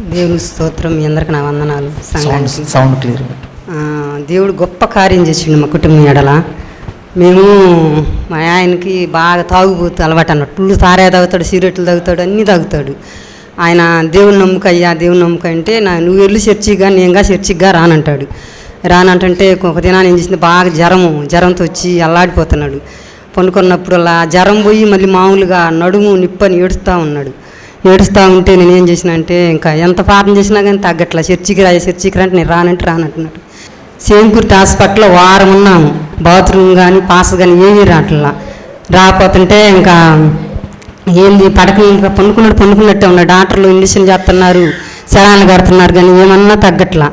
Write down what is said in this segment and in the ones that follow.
దేవుని స్తోత్రం మీ అందరికి నా వందనాలు. సౌండ్ సంఘానికి. సౌండ్ క్లియర్ దేవుడు గొప్ప కార్యం చేసిండు మా కుటుంబం ఎడల. మేము మా ఆయనకి బాగా తాగుబోతు అలవాటు అన్నట్టు ఫుల్ తారే తాగుతాడు సిగరెట్లు తాగుతాడు అన్నీ తాగుతాడు. ఆయన దేవుని నమ్ముక అయ్యా దేవుని నమ్ముక అంటే నా నువ్వు వెళ్ళి చర్చిగా నేనుగా చర్చిగా రానంటాడు. రానంటే ఒక దినాన్ని ఏం చేసింది? బాగా జ్వరము జ్వరంతో వచ్చి అల్లాడిపోతున్నాడు. పనుకున్నప్పుడు అలా జ్వరం పోయి మళ్ళీ మామూలుగా నడుము నిప్పని ఏడుస్తూ ఉన్నాడు. ఏడుస్తూ ఉంటే నేను ఏం చేసిన అంటే ఇంకా ఎంత పాపం చేసినా కానీ తగ్గట్లా. చర్చికి రా చర్చికి రా అంటే నేను రానంటే రానంటున్నాడు సేంకుర్తి హాస్పిటల్లో వారం ఉన్నాము బాత్రూమ్ కానీ పాస్ కానీ ఏమీ రాట్లా రాకపోతుంటే ఇంకా ఏంది పడక పనుకున్నాడు పనుకున్నట్టే ఉన్నాడు. డాక్టర్లు ఇంజక్షన్ చేస్తున్నారు శరాలు కడుతున్నారు కానీ ఏమన్నా తగ్గట్లా.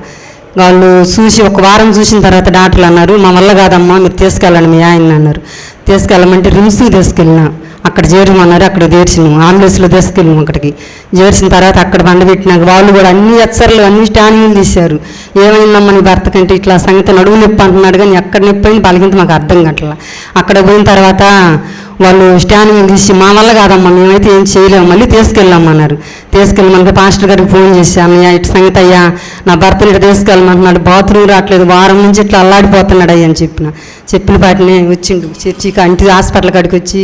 వాళ్ళు చూసి ఒక వారం చూసిన తర్వాత డాక్టర్లు అన్నారు మా వల్ల కాదమ్మా మీరు తీసుకెళ్ళండి మీ ఆయన అన్నారు. తీసుకెళ్ళమంటే రిమ్స్కి తీసుకెళ్ళినా. అక్కడ చేరమన్నారు అక్కడ చేర్చినాము. ఆంబులెన్స్లో తీసుకెళ్ళాము అక్కడికి. చేర్చిన తర్వాత అక్కడ బండ పెట్టినాక వాళ్ళు కూడా అన్ని ఎచ్చర్లు అన్ని స్టానింగ్లు తీశారు. ఏమైందమ్మా నీ భర్త కంటే ఇట్లా సంగతి నడువు నొప్పి అంటున్నాడు కానీ ఎక్కడ నొప్పి అయింది పలికింత మాకు అర్థం కట్టల అక్కడ పోయిన తర్వాత వాళ్ళు స్టానింగ్ తీసి మా వల్ల కాదమ్మా మేమైతే ఏం చేయలేము మళ్ళీ తీసుకెళ్ళామన్నారు. తీసుకెళ్ళమని పాస్టర్ గారికి ఫోన్ చేసి అన్నయ్య ఇటు సంగతి అయ్యా నా భర్తను ఇటు తీసుకెళ్ళమంటున్నాడు బాత్రూమ్ రావట్లేదు వారం నుంచి ఇట్లా అల్లాడిపోతున్నాడు అయ్యా అని చెప్పిన. చెప్పిన పాటినే వచ్చిండు చర్చికి అంటి హాస్పిటల్ కాడికి వచ్చి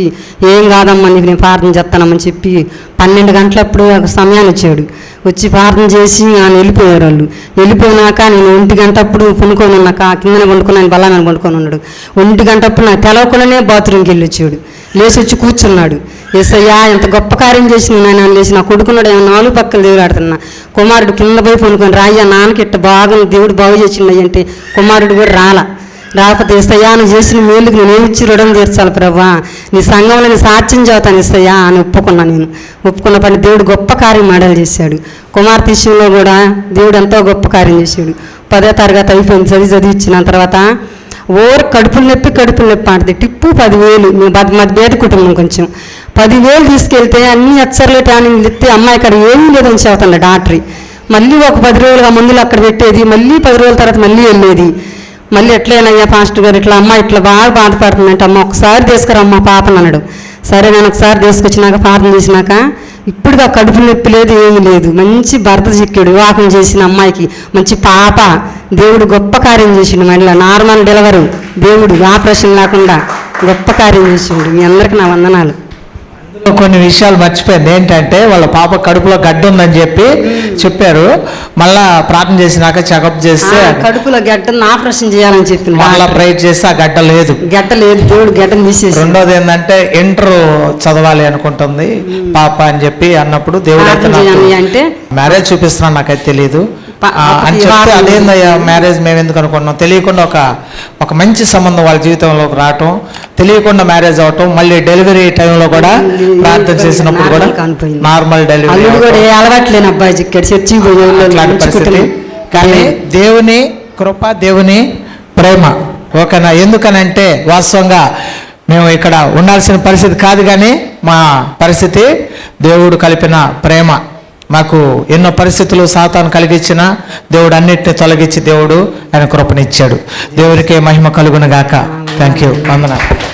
ఏం కాదమ్మా నీకు నేను ప్రార్థన చేస్తానమ్మని చెప్పి పన్నెండు గంటలప్పుడు ఒక సమయాన్ని వచ్చాడు వచ్చి ప్రార్థన చేసి ఆయన వెళ్ళిపోయారు వాళ్ళు వెళ్ళిపోయినాక నేను ఒంటి గంటప్పుడు పనుకొని ఉన్నాక కిందన వండుకొని ఆయన బలాన్ని వండుకొని ఉన్నాడు. ఒంటి గంటప్పుడు నాకు తెలవకుండానే బాత్రూమ్కి వెళ్ళి వచ్చాడు లేచి వచ్చి కూర్చున్నాడు. ఎస్ఐయా ఎంత గొప్ప కార్యం చేసిన నేను లేచి నా కొడుకున్నాడు ఏమో నాలుగు పక్కల దేవుడు ఆడుతున్నా కుమారుడు కింద పోయి పనుకొని రాయ్యా నాన్నకి ఇట్ట బాగా దేవుడు బాగు చేసిండు అంటే కుమారుడు కూడా రాలా. రాకపోతే ఇస్తయ్యా నువ్వు చేసిన మేలుకు నేను ఇచ్చి రుణం తీర్చాలి ప్రభా? నీ సంఘంలో నేను సాక్ష్యం చదువుతాను ఇస్తయ్యా అని ఒప్పుకున్నా నేను. ఒప్పుకున్న పని దేవుడు గొప్ప కార్యం మాడలు చేశాడు. కుమార్తె విషయంలో కూడా దేవుడు ఎంతో గొప్ప కార్యం చేశాడు. పదో తరగతి అయిపోయింది చదివి చదివి ఇచ్చిన తర్వాత ఓర్ కడుపులు నొప్పి కడుపులు నొప్పి ఆడితే టిప్పు పదివేలు మధ్య మాది పేద కుటుంబం కొంచెం. పదివేలు తీసుకెళ్తే అన్ని అచ్చర్లు ట్యానింగ్ ఇస్తే అమ్మాయి ఇక్కడ ఏమీ లేదని చెబుతుంది డాక్టరీ. మళ్ళీ ఒక పది రోజులుగా మందులు అక్కడ పెట్టేది మళ్ళీ పది రోజుల తర్వాత మళ్ళీ వెళ్ళేది. మళ్ళీ ఎట్లయినయ్యా పాస్టర్ గారు? ఇట్లా అమ్మ ఇట్లా బాగా బాధపడుతుందంటే అమ్మ ఒకసారి తీసుకురమ్మ పాపను అన్నాడు సరే నేను ఒకసారి తీసుకొచ్చినాక పాపం చేసినాక ఇప్పుడుగా కడుపు నొప్పి లేదు ఏమీ లేదు. మంచి భర్త చిక్కాడు వివాహం చేసిన అమ్మాయికి. మంచి పాప. దేవుడు గొప్ప కార్యం చేసిండు మళ్ళీ నార్మల్ డెలివరీ. దేవుడు ఆపరేషన్ లేకుండా గొప్ప కార్యం చేసిండు. మీ అందరికి నా వందనాలు. కొన్ని విషయాలు మర్చిపోయింది ఏంటంటే వాళ్ళ పాప కడుపులో గడ్డ ఉందని చెప్పి చెప్పారు. మళ్ళా ప్రార్థన చేసినాక చెకప్ చేస్తే కడుపులో గడ్డను ఆపరేషన్ చేయాలని చెప్పిన మళ్ళా ప్రైట్ చేస్తే ఆ గడ్డ లేదు. గడ్డ లేదు దేవుడు గడ్డను తీసేసి రెండోది ఏంటంటే ఇంటర్ చదవాలి అనుకుంటుంది. పాప అని చెప్పి అన్నప్పుడు దేవుడు అయితే మ్యారేజ్ చూపిస్తున్నాను నాకైతే తెలియదు అని చెప్తే అదేందయ్యా మ్యారేజ్ మేము ఎందుకు అనుకున్నాం? తెలియకుండా ఒక ఒక మంచి సంబంధం వాళ్ళ జీవితంలోకి రావటం తెలియకుండా మ్యారేజ్ అవటం మళ్ళీ డెలివరీ టైంలో కూడా ప్రార్థన చేసినప్పుడు కూడా నార్మల్ డెలివరీ అలవాట్లేని అబ్బాయి మంచి పరిస్థితి. కానీ దేవుని కృప దేవుని ప్రేమ ఓకేనా? ఎందుకనంటే వాస్తవంగా మేము ఇక్కడ ఉండాల్సిన పరిస్థితి కాదు కానీ మా పరిస్థితి దేవుడు కలిపిన ప్రేమ. మాకు ఎన్నో పరిస్థితులు సాతాను కలిగించిన దేవుడు అన్నిటిని తొలగించి దేవుడు ఆయన కృపనిచ్చాడు. దేవుడికే మహిమ కలుగును గాక థ్యాంక్ యూ వందనాలు.